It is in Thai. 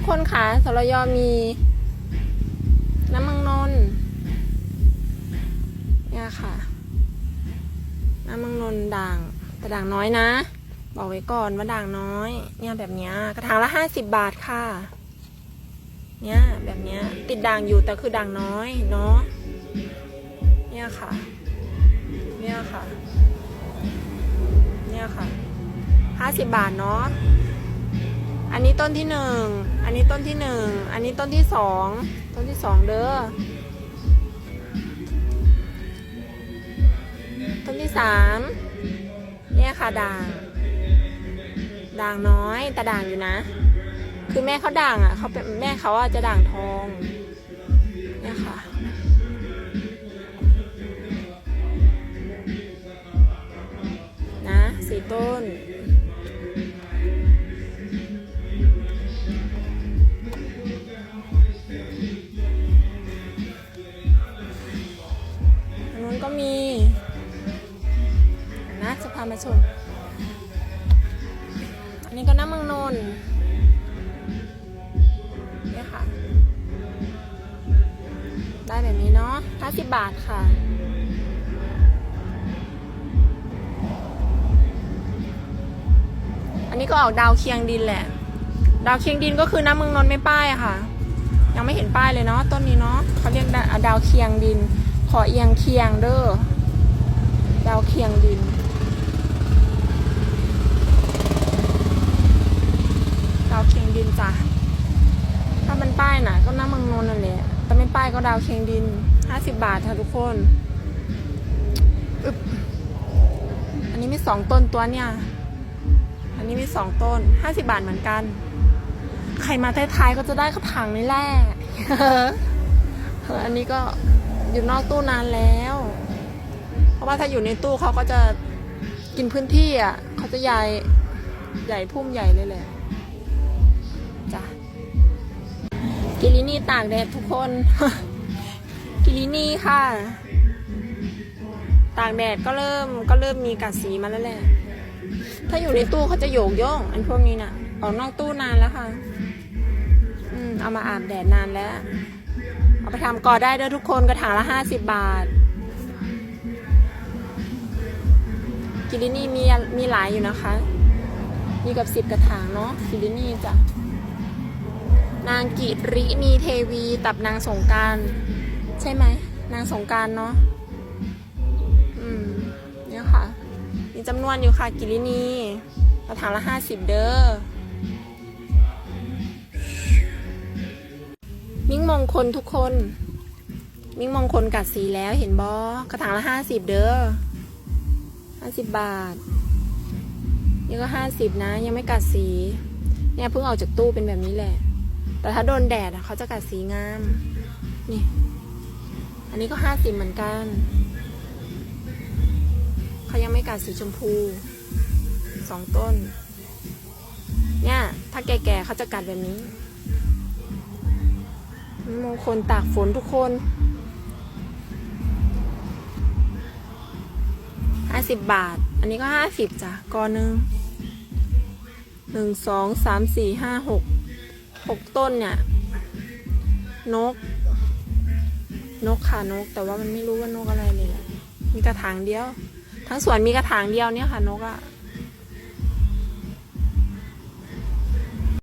ทุกคนคะสรยมี น้ำมังนนเนี่ยค่ะ น้ำมังนนด่าง แต่ด่างน้อยนะ บอกไว้ก่อนว่าด่างน้อย เนี่ยแบบเนี้ยกระถางละห้าสิบบาทค่ะ เนี่ยแบบเนี้ย ติดด่างอยู่แต่คือด่างน้อยเนาะเนี่ยค่ะ เนี่ยค่ะ เนี่ยค่ะห้าสิบบาทเนาะ อันนี้ต้นที่หนึ่ง อันนี้ต้นที่หนึ่ง อันนี้ต้นที่สอง ต้นที่สองเด้อ ต้นที่สามเนี่ยค่ะด่าง ด่างน้อยแต่ด่างอยู่นะ คือแม่เขาด่างอะเขาเป็นแม่เขาอะจะด่างทอง เนี่ยค่ะนะสี่ต้น ก็มีนะจะพามาชม อันนี้ก็น้ำมังนนเนี่ยค่ะ ได้แบบนี้เนาะ50 บาทค่ะอันนี้ก็ออกดาวเคียงดินแหละ ดาวเคียงดินก็คือน้ำเมืองนนท์ไม่ป้ายอะค่ะ ยังไม่เห็นป้ายเลยเนาะต้นนี้เนาะเขาเรียกดาดาวเคียงดิน ขอเอียงเคียงเด้อดาวเคียงดินดาวเคียงดินจ้ะถ้ามันป้ายน่ะก็น้ำมืองนนนั่นแหละแต่ไม่ป้ายก็ดาวเคียงดินห้าสิบบาทค่ะทุกคนอึบอันนี้มีสองต้นตัวเนี่ย อันนี้มีสองต้นห้าสิบบาทเหมือนกัน ใครมาท้ายๆก็จะได้กระถางนี่แหละเอออันนี้ก็ อยู่นอกตู้นานแล้ว เพราะว่าถ้าอยู่ในตู้เขาก็จะกินพื้นที่อะเขาจะใหญ่ใหญ่พุ่มใหญ่เลยแหละจ้ะกิลินี่ตากแดดทุกคน กิลินี่ค่ะ ตากแดดก็เริ่มก็เริ่มมีกัดสีมาแล้วแหละถ้าอยู่ในตู้เขาจะโยกโย่งอันพวกนี้น่ะออกนอกตู้นานแล้วค่ะ อืมเอามาอาบแดดนานแล้ว เอาไปทำกอได้เด้อทุกคนกระถางละห้าสิบบาท กิลินี่มีมีหลายอยู่นะคะ มีกับสิบกระถางเนาะกิลินี่จ้ะนางกิรินีเทวีตับนางสงการใช่ไหมนางสงการเนาะอืมเนี่ยค่ะ มีจำนวนอยู่ค่ะกิลินีกระถางละห้าสิบเด้อ งมงคลทุกคน มิ่งมงคลกัดสีแล้วเห็นบอกระถางละห้าสิบเด้อห้าสิบบาทนี่ก็ห้าสิบนะ ยังไม่กัดสี เนี่ยเพิ่งออกจากตู้เป็นแบบนี้แหละ แต่ถ้าโดนแดดเขาจะกัดสีงาม นี่ อันนี้ก็ห้าสิบเหมือนกันเขายังไม่กัดสีชมพูสองต้น เนี่ย ถ้าแก่ๆเขาจะกัดแบบนี้ มงคลตากฝนทุกคนห้าสิบบาท อันนี้ก็ห้าสิบจ้ะกอหนึ่งหนึ่งสองสามสี่ห้าหกหกต้นเนี่ย นก นกค่ะนก แต่ว่ามันไม่รู้ว่านกอะไรเลย มีกระถางเดียว ทั้งสวนมีกระถางเดียวเนี่ยค่ะนกอะ่ะ